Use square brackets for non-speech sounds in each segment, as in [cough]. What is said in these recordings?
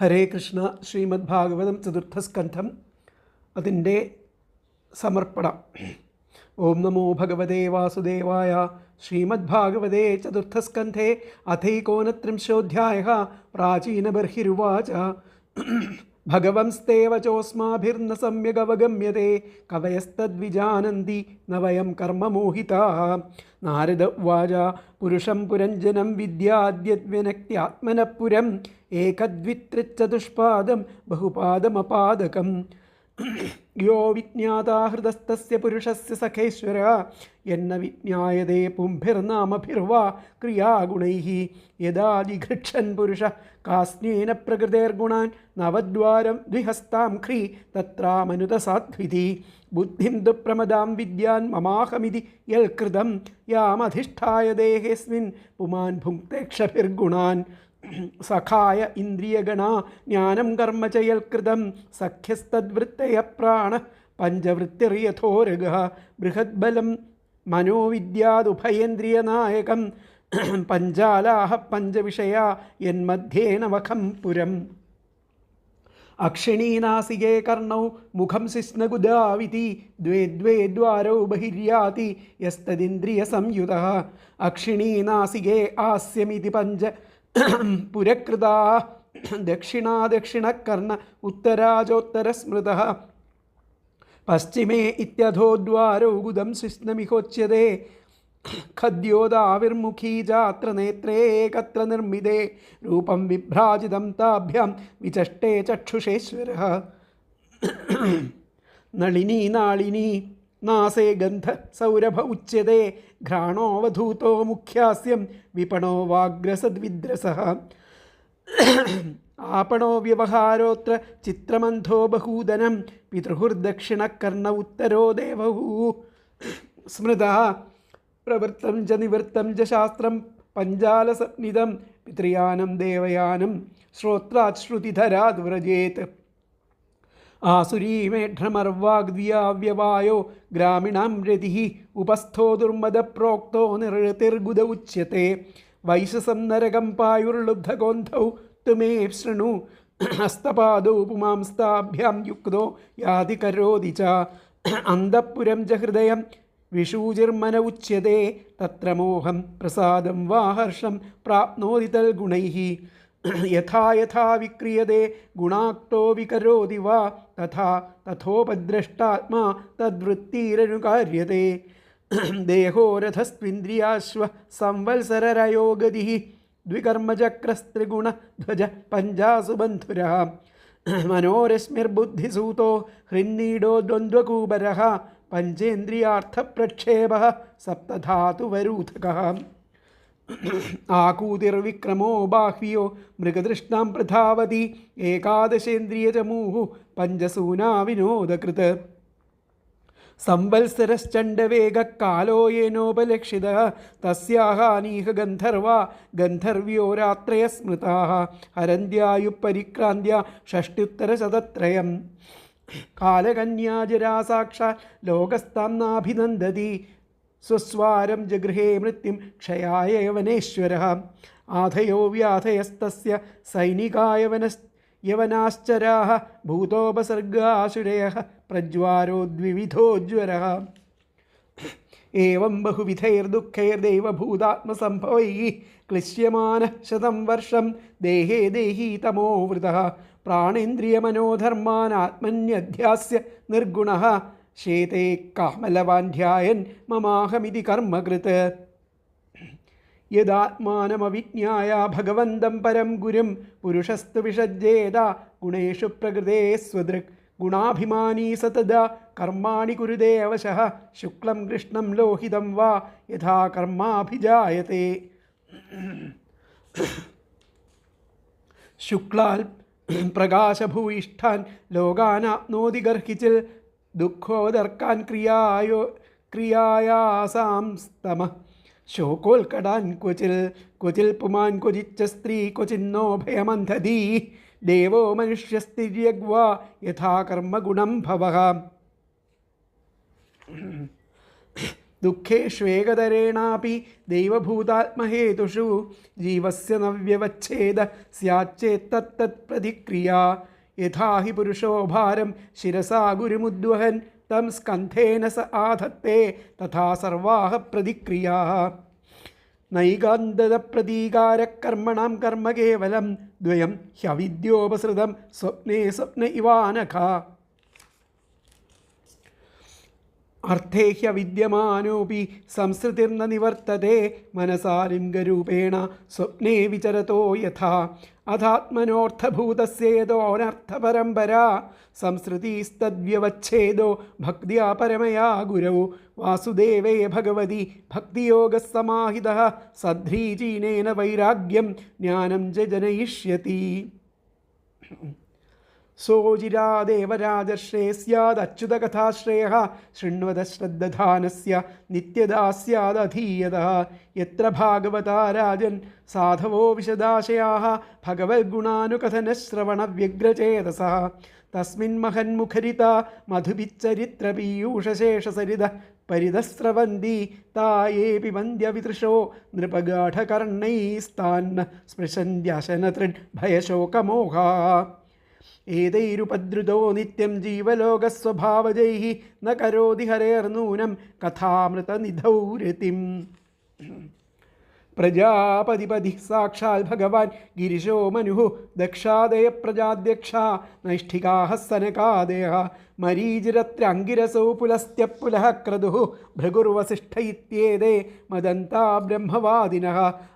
ഹരേ കൃഷ്ണ ശ്രീമദ് ഭാഗവതം ചതുർത്ഥസ്കന്ധം അതിന്റെ സമർപ്പണം. ഓം നമോ ഭഗവതേ വാസുദേവായ ശ്രീമദ് ഭാഗവതേ ചതുർത്ഥസ്കന്ധേ അഥൈകോനത്രിംശോധ്യായ പ്രാചീനബർഹിരുവാച. ഭഗവംസ്തേവ സമ്യഗവഗമ്യത്തെ കവയസ്തദ്വിജാനന്തി നവയം കർമ്മമോഹിത. നാരദ ഉവാച പുരുഷം പുരഞ്ജനം വിദ്യാദ്യദ്വ്യനക്ത്യാത്മനഃ പുരം ഏകദ്വിത്രിച്ചതുഷ്പാദം ബഹുപാദമപാദകം. യോ വിജ്ഞാതാഹൃതസ്തസ്യ പുരുഷസ്യ സഖേശ്വര എന്ന വിജ്ഞായതേ പുംഭിർനാമഭിർവാ ക്രിയാഗുണൈ യദാതിഘൃക്ഷൻ പുരുഷ കാസ്നേന പ്രകൃതേർഗുണാൻ നവദ്വാരം ദ്വിഹസ്താം ഖ്രീ തത്രാമനുതസാധ്വിതി. ബുദ്ധിം ദുപ്രമദാം വിദ്യാൻ മമാഹമിതി യൽകൃതം. യാമധിഷ്ഠായ ദേഹേസ്മിൻ പുമാൻ ഭുക്തേക്ഷഭിർഗുണാൻ സഖായ ഇന്ദ്രിയഗണ ജ്ഞാനം കർമ്മ ച യൽകൃതം സഖ്യസ്തദ്വൃത്തയ പ്രാണ പഞ്ചവൃത്തിറിയഥോരഗ ബൃഹദ്ബലം മനോവിദ്യാദുഭയേന്ദ്രിയനായകം പഞ്ചാലാഹ പഞ്ചവിഷയ യന്മധ്യേനവഖം പുരം. അക്ഷിണീനാസികേ കർണൗ മുഖം സിസ്നഗുദാവിതി ദ്വേ ദ്വേ ദ്വാരൗ ബഹിര്യാതി യസ്തദിന്ദ്രിയ സംയുത അക്ഷിണീനാസികേ ആസ്യമിതി പഞ്ച പുരകൃതാ ദക്ഷിണാദക്ഷിണകർണ ഉത്തരാജോത്തരസ്മൃത. പശ്ചിമേ ഇത്യധോദ്വാരൗ ഗുദം ശിസ്നമിഹോച്യത്തെ ഖദ്യോദാവിർമുഖീ ജാത്ര നേത്രേ ഏകത്ര നിർമ്മിതേ. രൂപം വിഭ്രാജിതം താഭ്യം വിചഷ്ടേ ചക്ഷുഷേശ്വര നളിനി നാളിനി നാസേ ഗന്ധ സൗരഭ ഉച്യത്തെ ഘ്രാണോവധൂതോ മുഖ്യാസ്യം വിപണോ വാഗ്രസദ്വിദ്രസ आपणो व्यवहारोऽत्र चित्रमन्थो बहूदनं पितृहुर्दक्षिणकर्ण उत्तरो देवः स्मृतः प्रवृत्तं च निवृत्तं च शास्त्रं पञ्जालसन्निधं पितृयानं देवयानं श्रोत्रात् श्रुतिधराद् व्रजेत् ആസുരീമേഢ്രമർവാഗ്ദ്വിയാവ്യവായോ ഗ്രാമീണം രതി ഉപസ്ഥോ ദുർമദപ്രോക്തോ പ്രോക്തോ ഉച്യത്തെ വൈശസം നരകം പായുർലുബ്ധഗോന്ധൗ തുമേ ശൃണു. ഹസ്തപാദോ പുമാംസ്താഭ്യാം യുക്തോ യാതി കരോതി ച. അന്തപുരം ജഹൃദയം ഹൃദയം വിഷൂചിർമന ഉച്യത്തെ തത്ര മോഹം പ്രസാദം വാഹർഷം പ്രാപ്നോതി തൽഗുണൈ. [clears throat] यथा यथा विक्रियते, गुणाक्तो विकरोति वा, तथा तथोपद्रष्टात्मा तद्वृत्तिरनुकार्यते। [clears throat] देहो रथस्त्विन्द्रियाश्व संवत्सररयो गतिः द्विकर्मचक्रस्त्रिगुणध्वज पञ्चासु बन्धुरः। [clears throat] मनोरश्मिर्बुद्धिसूतो, हृन्नीडो द्वन्द्वकूबरः पञ्चेन्द्रियार्थप्रक्षेपः सप्तधातुवरूथकः ആകൂതിർവിക്രമോ ബാഹ്യോ മൃഗതൃഷ്ണാം പ്രധാവതി ഏകാദശേന്ദ്രിയചമൂഹു പഞ്ചസൂനാ വിനോദകൃത് സംവത്സരശ്ചണ്ഡവേഗക്കാലോ യേനോപലക്ഷിത തസ്യാഹ ഗന്ധർവ ഗന്ധർവ്യോ രാത്രയ സ്മൃതാ ഹരന്ത്യായുപരിക്രാന്ത്യ ഷഷ്ട്യുത്തരശതത്രയം. കാലകന്യാജരാസാക്ഷാൽ ലോകസ്താന്നാഭിനന്ദതി സ്വസ്വാരം ജഗൃഹേ മൃത്യു ക്ഷയായ യവനേശ്വര. ആധയോ വ്യാധയസ്തസ്യ സൈനികായ വനസ് യവനാശ്ചരാ. ഭൂതോപസർഗാശുരയ പ്രജ്വാരോദ്വിവിധോജ്വര ഏവം ബഹുവിധൈർദുഃഖൈർദൈവഭൂതാത്മസംഭവൈ ക്ലിശ്യമാന ശതം വർഷം ദേഹേ ദേഹി തമോവൃത പ്രാണേന്ദ്രിയമനോധർമാനാത്മന്യധ്യാസ്യ നിർഗുണ. ക്ഷേതേ കാമലവാന്ധ്യായൻ മമാഹമിതി കർമ്മകൃത്. യദാത്മാനമവിജ്ഞായ ഭഗവന്തം പരം ഗുരും പുരുഷസ്തു വിഷജ്ജേത ഗുണേഷു പ്രകൃതേ സ്വദൃക്. ഗുണാഭിമാനീ സതത കർമാണി കുരുതേ അവശ ശുക്ലം കൃഷ്ണം ലോഹിതം വാ യഥാ കർമാഭിജായത്തെ. ശുക്ലാൽ പ്രകാശഭൂയിഷ്ഠാൻ ലോകാനാപ്നോതി ഗർഹിച്ചിൽ ദുഃഖോദർക്കാൻ ക്രിയായോ ക്രിയായാസാം സ്തമ ശോകോൽക്കടാൻ ക്വചിൽ ക്വചിൽ പുമാൻ ക്വചിച്ച സ്ത്രീ ക്വചിന്നോ ഭയമന്ധതി ദേവോ മനുഷ്യസ്ഥിര്യഗ്വാ യഥാ കർമ്മഗുണം ഭവ ദുഃഖേഷ്വേകതരേണാപി ദൈവഭൂതാത്മഹേതുഷു ജീവസ്യ നവ്യവച്ഛേദ സ്യാച്ചേത്തത്തത് പ്രതിക്രിയ പുരുഷോഭാരം ശിരസാ ഗുരുമുദ്വഹൻ തം സ്കന്ധേന സ ആധത്തെ തഥാ സർവാഹ പ്രതിക്രിയാ. നൈകാന്തതപ്രതീകാരകർമ്മണം കർമ്മ കേവലം ദ്വയം ഹ്യവിദ്യോപസൃതം സ്വപ്നേ സ്വപ്ന ഇവാനഖ. അർത്ഥേ വിദ്യമാനോപി സംസൃതിർന്ന നിവർത്തത്തെ മനസാലിംഗരൂപേണ സ്വപ്നേ വിചരതോ യഥാ. അഥാത്മനോർത്ഥഭൂതസ്യേതോനർത്ഥപരമ്പരാ സംസൃതിസ്തദ്വ്യവച്ഛേദോ ഭക്തിയാ പരമയാ ഗുരൗ. വാസുദേവേ ഭഗവതി ഭക്തിയോഗസമാഹിത സധ്രീചീനേന വൈരാഗ്യം ജ്ഞാനം ജനയിഷ്യതി. സോജിരാദേവരാജശ്രേ സ്യാദച്യുതകഥാശ്രയ ശൃണ്വത ശ്രദ്ധാനസ്യ നിത്യദാസ്യാദധീയത. എത്ര ഭാഗവതാ രാജൻ സാധവോ വിശദാശയാ ഭഗവത്ഗുണാനുകഥനശ്രവണവ്യഗ്രചേതസ. തസ്മിൻ മഹന്മുഖരിത മധുപിച്ചരിത്രപീയൂഷശേഷസരിത പരിതസ്രവന്തി തായേപി വന്ദ്യവിതൃഷോ നൃപഗാഠകർണൈസ്താന്ന സ്പൃശന്ത്യശനതൃഡ് ഭയശോകമോഹാ. ഏതൈരുപദ്രുതോ നിത്യം ജീവലോകസ്വഭാവജൈ ന കരോതി ഹരേർനൂനം കഥാമൃതനിധൗരതിം. പ്രജാപതിപതി സാക്ഷാൽ ഭഗവാൻ ഗിരിശോ മനു ദക്ഷാദയ പ്രജാധ്യക്ഷ നൈഷ്ഠികാഹ സനകാദയ മരീചിരത്രങ്കിരസോ പുലസ്ത്യ പുലഃ ക്രതു ഭൃഗുർവസിഷ്ഠ ഇത്യേതേ ബ്രഹ്മവാദിന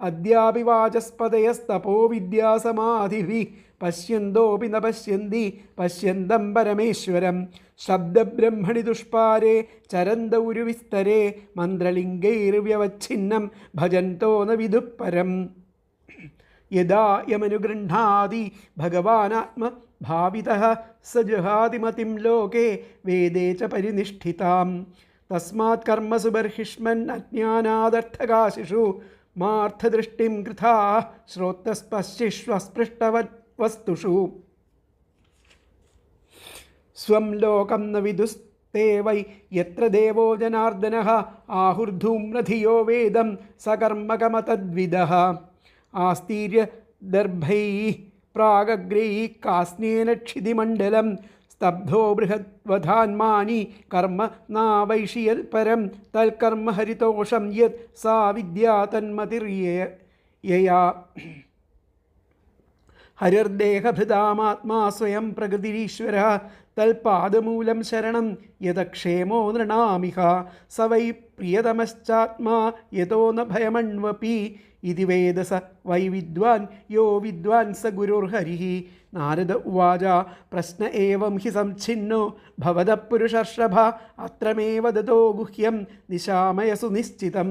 അദ്യാപി വാചസ്പതയസ്തപോ വിദ്യാസമാധിഭി പശ്യന്തോപി ന പശ്യന്തി പശ്യന്തം പരമേശ്വരം ശബ്ദബ്രഹ്മണി ദുഷ്പാരേ ചരന്ത ഉരുവിസ്തരേ മന്ത്രലിംഗൈർവ്യവച്ഛിന്നം ഭജന്തോ ന വിദുഃപരം. യഥാ യമനുഗൃഹാതി ഭഗവാനാത്മ ഭാവിത സ ജഹാതിമതിം ലോകേ വേദേ ച പരിനിഷ്ഠിതാം. തസ്മാത് കർമ്മസു ബർഹിഷ്മൻ അജ്ഞാനാദർത്ഥകാശിഷു മാർത്ഥദൃഷ്ടിം കൃഥാ ശ്രോത്രസ്പശ്ചിഷ്വസ്പൃഷ്ടവത് വസ്തുഷു സ്വം ലോകം ന വിദുസ്തേ വൈ യത്ര ദേവോ ജനാർദ്ദന ആഹുർധൂമ്രധിയോ വേദം സകർമ്മകമതദ്വിദ ആസ്തീര്യ ദർഭൈ പ്രാഗഗ്രൈ കാസ്നേന ക്ഷിതിമണ്ഡലം സ്തബ്ധോ ബൃഹദ്വധാന്മാനി കർമ്മ നാവൈഷിയൽ പരം തൽക്കർമ്മ ഹരിതോഷം യത് സാ വിദ്യാ തന്മതിർയയാ ഹരിർദേഹഭൃതാമാത്മാ സ്വയം പ്രകൃതിരീശ്വര തൽപാദമൂലം ശരണം യഥക്ഷേമോ നൃണാമിഹ സ വൈ പ്രിയതമശ്ചാത്മാ യതോ ന ഭയമൺവപി ഇതി വേദസ വൈ വിദ്വാൻ യോ വിദ്വാൻ സ ഗുരുർഹരി. നാരദ ഉവാച പ്രശ്ന ഏവം ഹി സംഛിന്നോ. ഭവത പുരുഷർഷഭ അത്രമേവ ദതോ ഗുഹ്യം നിശാമയസു നിശ്ചിതം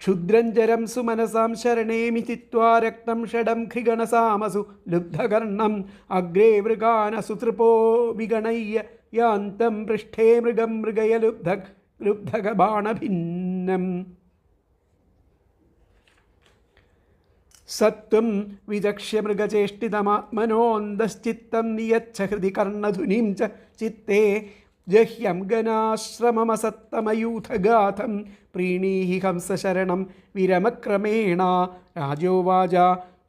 ക്ഷുദ്രഞ്ജരം സുമനസാം ശരണേമി ചിത്വാ രക്തം ഷഡം ഖിഗണസാമസു ലുബ്ധകർണം. അഗ്രേ മൃഗാനസുതൃപോ വിഗണയ്യ യാന്തം പൃഷ്ഠേ മൃഗം മൃഗയലുബ്ധ ലുബ്ധകബാണഭിന്നം. സത്വം വിചക്ഷ്യ മൃഗചേഷ്ടിതമാത്മനോന്തശ്ചിത്തം നിയച്ഛ ഹൃദി കർണധുനിം ച ചിത്തേ ജഹ്യം ഗനാശ്രമമസത്തമയൂഥഗാഥം പ്രീണീഹി ഹംസശരണം വിരമക്രമേണ രാജോവാച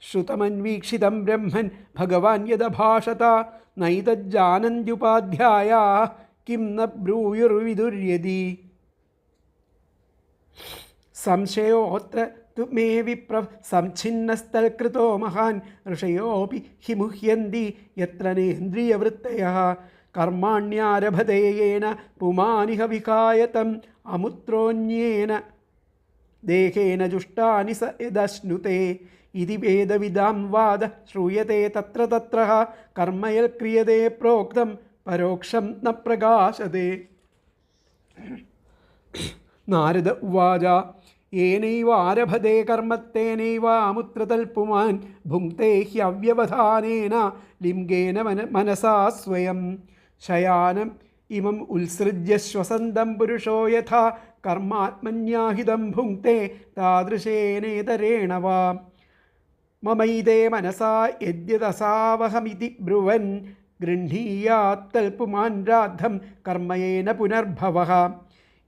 ശ്രുതമന്വീക്ഷിതം ബ്രഹ്മൻ ഭഗവാൻ യദഭാഷത നൈതജ്ജാനന്ത്യുപാധ്യായ കിം ന ബ്രൂയുർവിദുര്യതി സംശയോത്ര മേ വിപ്ര സംഛിന്നസ്ഥൽകൃതോ മഹാൻ ഋഷയോപി ഹി മുഹ്യന്തി യത്ര നേന്ദ്രിയവൃത്തയ. കർമാണ്യാരഭതേയേന പുമാനിഹ വികായതം അമുത്രോന്യേന. ദേഹേന ജുഷ്ടാനി സ യദശ്നുതേ. ഇതി വേദവിദാം വാദ ശ്രൂയത്തെ തത്ര തത്ര കർമ്മയൽ ക്രിയത്തെ പ്രോക്തം പരോക്ഷം ന പ്രകാശതേ. നാരദ ഉവാച ഏനൈവ ആരഭതേ കർമ്മത്തേനൈവ അമുത്രതൽപുമാൻ ഭുങ്ക്തേ ഹ്യവ്യവധാനേന ലിംഗേന മന മനസാ സ്വയം. ശയാനം ഇമം ഉത്സൃജ്യ ശ്വസന്തം പുരുഷോ യഥാ കർമാത്മന്യാഹിതം ഭുങ്ക്തേ താദൃശേനേതരേണ വാ മമൈതേ മനസാ യദ്യതസാവഹമിതി ബ്രുവൻ ഗൃഹീയാത്തൽപുമാൻ രാദ്ധം കർമ്മയേന പുനർഭവ.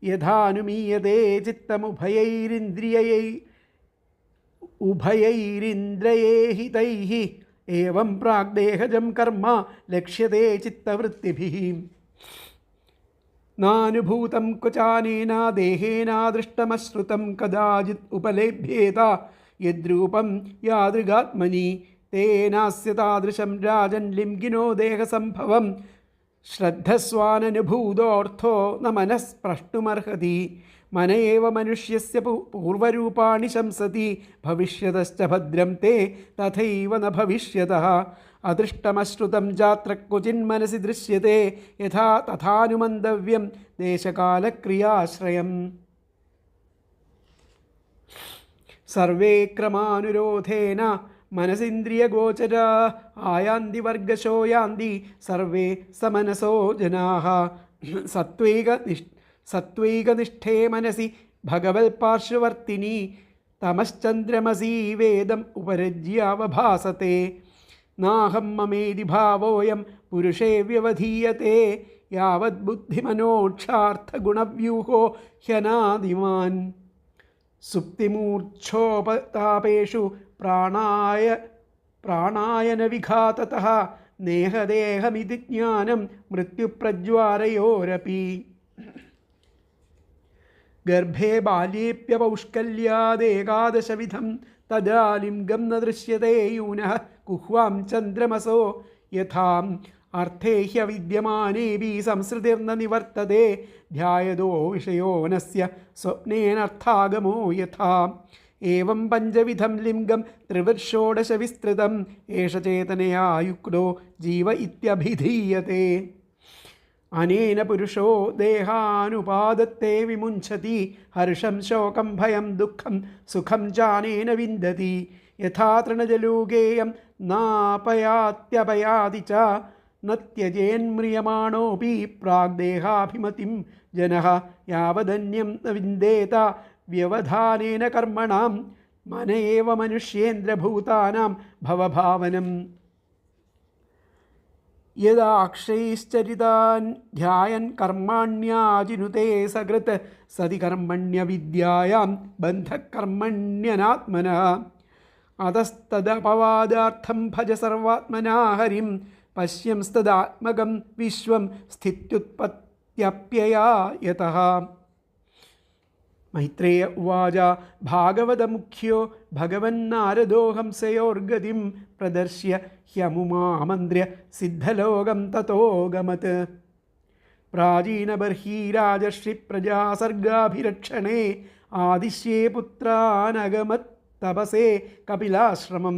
യഥാനുമീയതേ ചിത്തമുഭയൈരിന്ദ്രിയൈ ഉഭയൈരിന്ദ്രയേ ഹിതൈः ഏവം പ്രാഗ്ദേഹജം കർമ്മ ലക്ഷ്യത്തെ ചിത്തവൃത്തിഭി. നാനുഭൂതം ക്വചാനേന ദേഹേനാ ദൃഷ്ടമശ്രുതം കദാചിത് ഉപലേഭ്യേത യദ്രൂപം യാദൃഗാത്മനി. തേനാസ്യ താദൃശം രാജൻ ലിംഗിനോ ദേഹസംഭവം. ശ്രദ്ധസ്വാനനുഭൂതോർത്ഥോ ന മനഃസ്പ്രഷ്ടുമർഹതി മനയേവ മനുഷ്യസ്യ പൂർവരൂപാണി ശംസതി. ഭവിഷ്യതശ്ച ഭദ്രം തേ തഥൈവ ന ഭവിഷ്യത. അദൃഷ്ടമശ്രുതം ജാത്ര ക്വചിന്മനസി ദൃശ്യത്തെ യഥാ തഥാനുമന്തവ്യം ദേശകാലക്രിയാശ്രയം. Survey ക്രമാനുരോധേന മനസിന്ദ്രിയഗോചര ആയാന്തി വർഗശോയാന്തി survey സമനസോ ജനാഹ. സത്വൈക നിഷ് സത്വൈകനിഷ്ഠേ മനസി ഭഗവത് പാർശ്വവർത്തിനി തമശ്ചന്ദ്രമസീ വേദം ഉപരജ്യാവഭാസത്തെ. നാഹം മമേതി ഭാവോയം പുരുഷേ വ്യവധീയത്തെ. യാവത് ബുദ്ധിമനോക്ഷാർത്ഥഗുണവ്യൂഹോ ഹ്യനാദിമാൻ. സുപ്തിമൂർച്ഛോപതാപേഷു പ്രാണായ പ്രാണായനവിഘാതത നേഹദേഹമിതി ജ്ഞാനം മൃത്യുപ്രജ്വാരയോരപി. ഗർഭേ ബാല്യേപ്യപൗഷ്കല്യാദേകാദശവിധം തദാലിംഗം ന ദൃശ്യത്തെ യൂന കുഹ്വാം ചന്ദ്രമസോ യഥാം അർത്ഥേ ഹ്യവിദ്യമാനേപി സംസൃതിർന്ന നിവർത്തത്തെ ധ്യായതോ വിഷയോ നസ്യ സ്വപ്നേനർത്ഥാഗമോ യഥാ. ഏവം പഞ്ചവിധം ലിംഗം ത്രിവൃഷോഡശവിസ്തൃതം ഏഷ ചേതനയാ ജീവ ഇത്യഭിധീയത്തെ അനേന പുരുഷോ ദേഹാനുപാദത്തെ വിമുഞ്ചതി. ഹർഷം ശോകം ഭയം ദുഃഖം സുഖം ചാനേന വിന്ദതി. യഥാ തൃണജലൂകേയം നാപയാത്യപയാതി ച. ന ത്യജേന്മ്രിയമാണോപി പ്രാഗ്ദേഹാഭിമതിം ജന യാവദന്യം വിന്ദേത വ്യവധാനേന കർമ്മണം മനയേവ മനുഷ്യേന്ദ്രഭൂതാനാം ഭവഭാവനം. യദാക്ഷൈശ്ചരിതാൻ ധ്യായൻ കർമാണ്യാജിനുതേ സകൃത് സതി കർമ്മണ്യവിദ്യായാം ബന്ധകർമ്മണ്യനാത്മന. അതസ്തദപവാദാർത്ഥം ഭജ സർവാത്മനാ ഹരിം പശ്യംസ്തദാത്മകം വിശ്വം സ്ഥിത്യുത്പത്യപ്യയാ യതഃ മൈത്രേയ ഉവാച ഭാഗവതമുഖ്യോ ഭഗവന്നാരദോഹംസയോർഗതിം പ്രദർശ്യ ഹ്യമുമാമന്ത്ര്യ സിദ്ധലോകം തഥോഗമത് പ്രാചീനബർഹീരാജശ്രീപ്രജാസർഗാഭിരക്ഷണേ ആദിശ്യേ പുത്രാനഗമത് തപസേ കപിലാശ്രമം.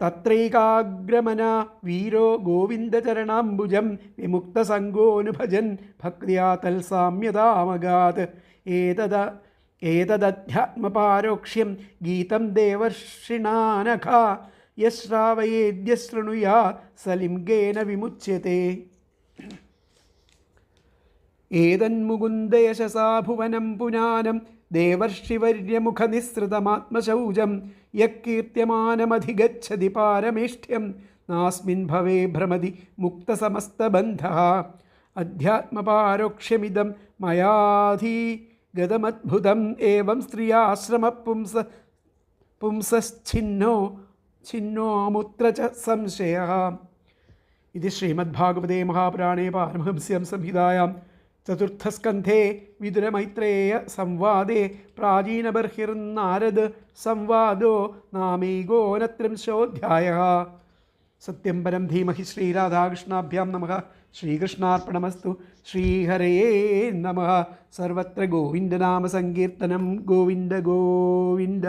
തത്രൈകാഗ്രമന വീരോ ഗോവിന്ദചരണാംബുജം വിമുക്തസംഗോനുഭജൻ ഭക്തിയാ തൽസാമ്യതാമഗാത് ഏതദ ഏതദധ്യാത്മപാരോക്ഷ്യം ഗീതം ദേവർഷിണാനഘ യശ്രാവയേദ്യശൃണുയാ സലിംഗേന വിമുച്യത്തെ. ഏതന്മുകുന്ദയശസാ ഭുവനം പുനാനം ദേവർഷിവർയമുഖനിസ്സൃതമാത്മശൗചം യക്കീർത്യമാനമധിഗച്ഛതി പാരമേഷ്ഠ്യം നാസ്മിൻ ഭവേ ഭ്രമതി മുക്തസമസ്തബന്ധ. അധ്യാത്മപാരോക്ഷ്യമിതം മയാധീ ഗതമദ്ഭുതം ഏവം സ്ത്രീയാശ്രമപുംസ പുംസശ്ഛിന്നോ ഛിന്നോമുത്ര ച സംശയ. ഇത് ശ്രീമദ്ഭാഗവതേ മഹാപുരാണേ പാരമഹംസ്യം സംഹിതായാം. ചതുർത്ഥസ്കന്ധേ വിതുരമൈത്രേയ സംവാദേ പ്രാചീനബർഹിർനാരദ സംവാദോ നാമൈകോനത്രിംശോऽധ്യായ സത്യം പരം ധീമഹി ശ്രീരാധാകൃഷ്ണാഭ്യാം നമ. ശ്രീകൃഷ്ണാർപ്പണമസ്തു. ശ്രീഹരയേ നമ. സർവത്ര ഗോവിന്ദനാമസങ്കീർത്തനം ഗോവിന്ദ ഗോവിന്ദ.